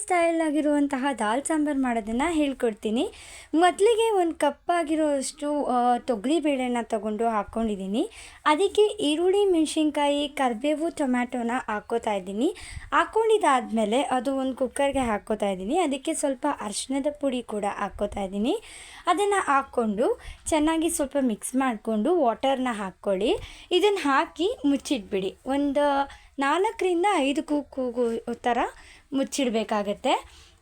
Style ಆಗಿರುವಂತಹ ದಾಲ್ ಸಾಂಬಾರು ಮಾಡೋದನ್ನು ಹೇಳ್ಕೊಡ್ತೀನಿ. ಮೊದಲಿಗೆ ಒಂದು ಕಪ್ ಆಗಿರೋಷ್ಟು ತೊಗರಿಬೇಳೆನ ತಗೊಂಡು ಹಾಕ್ಕೊಂಡಿದ್ದೀನಿ ಅದಕ್ಕೆ ಈರುಳ್ಳಿ, ಮೆಣಸಿನ್ಕಾಯಿ, ಕರಿಬೇವು, ಟೊಮ್ಯಾಟೊನ ಹಾಕ್ಕೋತಾ ಇದ್ದೀನಿ. ಹಾಕ್ಕೊಂಡಿದ್ದಾದಮೇಲೆ ಅದು ಒಂದು ಕುಕ್ಕರ್ಗೆ ಹಾಕೋತಾ ಇದ್ದೀನಿ. ಅದಕ್ಕೆ ಸ್ವಲ್ಪ ಅರ್ಶಿನದ ಪುಡಿ ಕೂಡ ಹಾಕೋತಾ ಇದ್ದೀನಿ. ಅದನ್ನು ಹಾಕ್ಕೊಂಡು ಚೆನ್ನಾಗಿ ಸ್ವಲ್ಪ ಮಿಕ್ಸ್ ಮಾಡಿಕೊಂಡು ವಾಟರ್ನ ಹಾಕ್ಕೊಳ್ಳಿ. ಇದನ್ನು ಹಾಕಿ ಮುಚ್ಚಿಟ್ಬಿಡಿ. ಒಂದು ನಾಲ್ಕರಿಂದ ಐದು ಕೂಗು ಥರ ಮುಚ್ಚಿಡಬೇಕಾಗತ್ತೆ.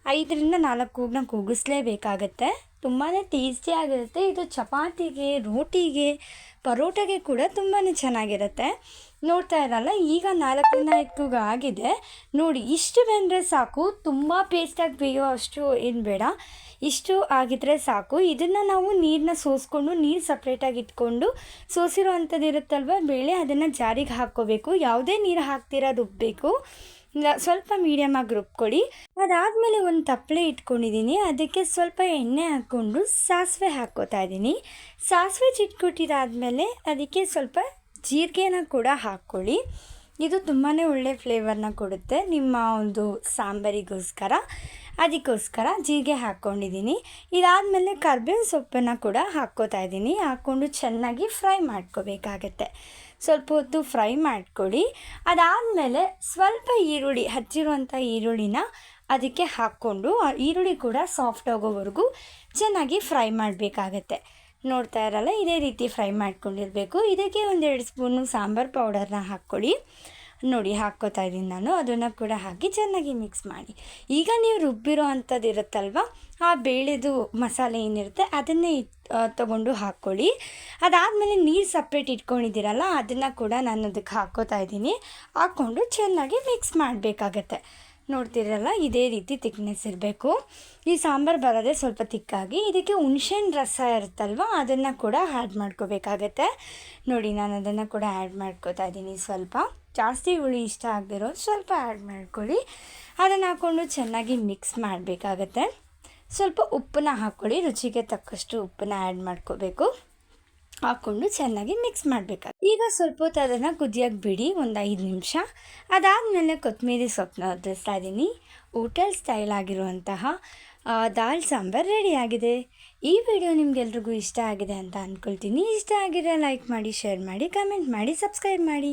ಐದರಿಂದ ನಾಲ್ಕು ಕೂಗನ್ನ ಕೂಗಿಸ್ಲೇಬೇಕಾಗತ್ತೆ. ತುಂಬಾ ಟೇಸ್ಟಿಯಾಗಿರುತ್ತೆ ಇದು ಚಪಾತಿಗೆ, ರೋಟಿಗೆ, ಪರೋಟಗೆ ಕೂಡ ತುಂಬಾ ಚೆನ್ನಾಗಿರುತ್ತೆ. ನೋಡ್ತಾ ಇರಲ್ಲ, ಈಗ ನಾಲ್ಕರಿಂದ ಐದು ಆಗಿದೆ. ನೋಡಿ, ಇಷ್ಟು ಬಂದರೆ ಸಾಕು. ತುಂಬ ಪೇಸ್ಟಾಗಿ ಬೇಯೋ ಅಷ್ಟು ಏನು ಬೇಡ. ಇಷ್ಟು ಆಗಿದ್ರೆ ಸಾಕು. ಇದನ್ನು ನಾವು ನೀರನ್ನ ಸೋಸ್ಕೊಂಡು, ನೀರು ಸಪ್ರೇಟಾಗಿ ಇಟ್ಕೊಂಡು ಸೋಸಿರೋ ಅಂಥದ್ದು ಇರುತ್ತಲ್ವ ಬೇಳೆ ಅದನ್ನು ಜಾರಿಗೆ ಹಾಕ್ಕೋಬೇಕು. ಯಾವುದೇ ನೀರು ಹಾಕ್ತಿರೋದು ರುಬ್ಬಬೇಕು ಸ್ವಲ್ಪ ಮೀಡಿಯಮಾಗಿ ರುಬ್ಕೊಳ್ಳಿ ಅದಾದಮೇಲೆ ಒಂದು ತಪ್ಪಲೆ ಇಟ್ಕೊಂಡಿದ್ದೀನಿ ಅದಕ್ಕೆ ಸ್ವಲ್ಪ ಎಣ್ಣೆ ಹಾಕ್ಕೊಂಡು ಸಾಸಿವೆ ಹಾಕ್ಕೋತಾ ಇದ್ದೀನಿ ಸಾಸಿವೆ ಚಿಟ್ಕೊಟ್ಟಿದ್ದಾದಮೇಲೆ ಅದಕ್ಕೆ ಸ್ವಲ್ಪ ಜೀರಿಗೆನ ಕೂಡ ಹಾಕ್ಕೊಳ್ಳಿ. ಇದು ತುಂಬಾ ಒಳ್ಳೆ ಫ್ಲೇವರ್ನ ಕೊಡುತ್ತೆ. ನಿಮ್ಮ ಒಂದು ಸಾಂಬಾರಿಗೋಸ್ಕರ. ಅದಕ್ಕೋಸ್ಕರ ಜೀರಿಗೆ ಹಾಕ್ಕೊಂಡಿದ್ದೀನಿ. ಇದಾದಮೇಲೆ ಕರ್ಬೇವಿನ ಸೊಪ್ಪನ್ನು ಕೂಡ ಹಾಕ್ಕೋತಾ ಇದ್ದೀನಿ. ಹಾಕ್ಕೊಂಡು ಚೆನ್ನಾಗಿ ಫ್ರೈ ಮಾಡ್ಕೋಬೇಕಾಗತ್ತೆ. ಸ್ವಲ್ಪ ಹೊತ್ತು ಫ್ರೈ ಮಾಡ್ಕೊಳ್ಳಿ. ಅದಾದಮೇಲೆ ಸ್ವಲ್ಪ ಈರುಳ್ಳಿ, ಹಚ್ಚಿರುವಂಥ ಈರುಳ್ಳಿನ ಅದಕ್ಕೆ ಹಾಕ್ಕೊಂಡು ಈರುಳ್ಳಿ ಕೂಡ ಸಾಫ್ಟ್ ಆಗೋವರೆಗೂ ಚೆನ್ನಾಗಿ ಫ್ರೈ ಮಾಡಬೇಕಾಗತ್ತೆ. ನೋಡ್ತಾ ಇರಲ್ಲ, ಇದೇ ರೀತಿ ಫ್ರೈ ಮಾಡ್ಕೊಂಡಿರಬೇಕು. ಇದಕ್ಕೆ ಒಂದೆರಡು ಸ್ಪೂನು ಸಾಂಬಾರು ಪೌಡರ್ನ ಹಾಕ್ಕೊಳ್ಳಿ. ನೋಡಿ ಹಾಕ್ಕೋತಾ ಇದ್ದೀನಿ ನಾನು, ಅದನ್ನು ಕೂಡ ಹಾಕಿ ಚೆನ್ನಾಗಿ ಮಿಕ್ಸ್ ಮಾಡಿ. ಈಗ ನೀವು ರುಬ್ಬಿರೋ ಅಂಥದ್ದು ಇರುತ್ತಲ್ವ, ಆ ಬೇಳೆದು ಮಸಾಲೆ ಏನಿರುತ್ತೆ, ಅದನ್ನೇ ತಗೊಂಡು ಹಾಕ್ಕೊಳ್ಳಿ. ಅದಾದಮೇಲೆ ನೀರು ಸಪ್ರೇಟ್ ಇಟ್ಕೊಂಡಿದ್ದೀರಲ್ಲ, ಅದನ್ನು ಕೂಡ ನಾನು ಅದಕ್ಕೆ ಹಾಕ್ಕೋತಾ ಇದ್ದೀನಿ. ಹಾಕ್ಕೊಂಡು ಚೆನ್ನಾಗಿ ಮಿಕ್ಸ್ ಮಾಡಬೇಕಾಗತ್ತೆ. ನೋಡ್ತಿರಲ್ಲ, ಇದೇ ರೀತಿ ತಿಕ್ನೆಸ್ ಇರಬೇಕು. ಈ ಸಾಂಬಾರು ಬರೋದೇ ಸ್ವಲ್ಪ ತಿಕ್ಕಾಗಿ ಇದಕ್ಕೆ ಹುಣ್ಸೆಹಣ್ಣು ರಸ ಇರುತ್ತಲ್ವ, ಅದನ್ನು ಕೂಡ ಆ್ಯಡ್ ಮಾಡ್ಕೋಬೇಕಾಗತ್ತೆ. ನೋಡಿ, ನಾನು ಅದನ್ನು ಕೂಡ ಆ್ಯಡ್ ಮಾಡ್ಕೋತಾ ಇದ್ದೀನಿ ಸ್ವಲ್ಪ. ಜಾಸ್ತಿ ಹುಳಿ ಇಷ್ಟ ಆಗದಿರೋ ಸ್ವಲ್ಪ ಆ್ಯಡ್ ಮಾಡ್ಕೊಳ್ಳಿ. ಅದನ್ನು ಹಾಕ್ಕೊಂಡು ಚೆನ್ನಾಗಿ ಮಿಕ್ಸ್ ಮಾಡಬೇಕಾಗತ್ತೆ. ಸ್ವಲ್ಪ ಉಪ್ಪನ್ನ ಹಾಕ್ಕೊಳ್ಳಿ ರುಚಿಗೆ ತಕ್ಕಷ್ಟು ಉಪ್ಪನ್ನ ಆ್ಯಡ್ ಮಾಡ್ಕೋಬೇಕು. ಹಾಕ್ಕೊಂಡು ಚೆನ್ನಾಗಿ ಮಿಕ್ಸ್ ಮಾಡಬೇಕಾಗುತ್ತೆ. ಈಗ ಸ್ವಲ್ಪ ಹೊತ್ತು ಅದನ್ನು ಕುದಿಯೋಕೆ ಬಿಡಿ ಒಂದು ಐದು ನಿಮಿಷ. ಅದಾದಮೇಲೆ ಕೊತ್ತಂಬರಿ ಸೊಪ್ಪನ್ನ ಒದರಿಸ್ತಾ ಇದ್ದೀನಿ ಹೋಟೆಲ್ ಸ್ಟೈಲ್ ಆಗಿರುವಂತಹ ದಾಲ್ ಸಾಂಬಾರು ರೆಡಿಯಾಗಿದೆ ಈ ವಿಡಿಯೋ ನಿಮಗೆಲ್ರಿಗೂ ಇಷ್ಟ ಆಗಿದೆ ಅಂತ ಅಂದ್ಕೊಳ್ತೀನಿ ಇಷ್ಟ ಆಗಿರೋ ಲೈಕ್ ಮಾಡಿ ಶೇರ್ ಮಾಡಿ ಕಮೆಂಟ್ ಮಾಡಿ ಸಬ್ಸ್ಕ್ರೈಬ್ ಮಾಡಿ.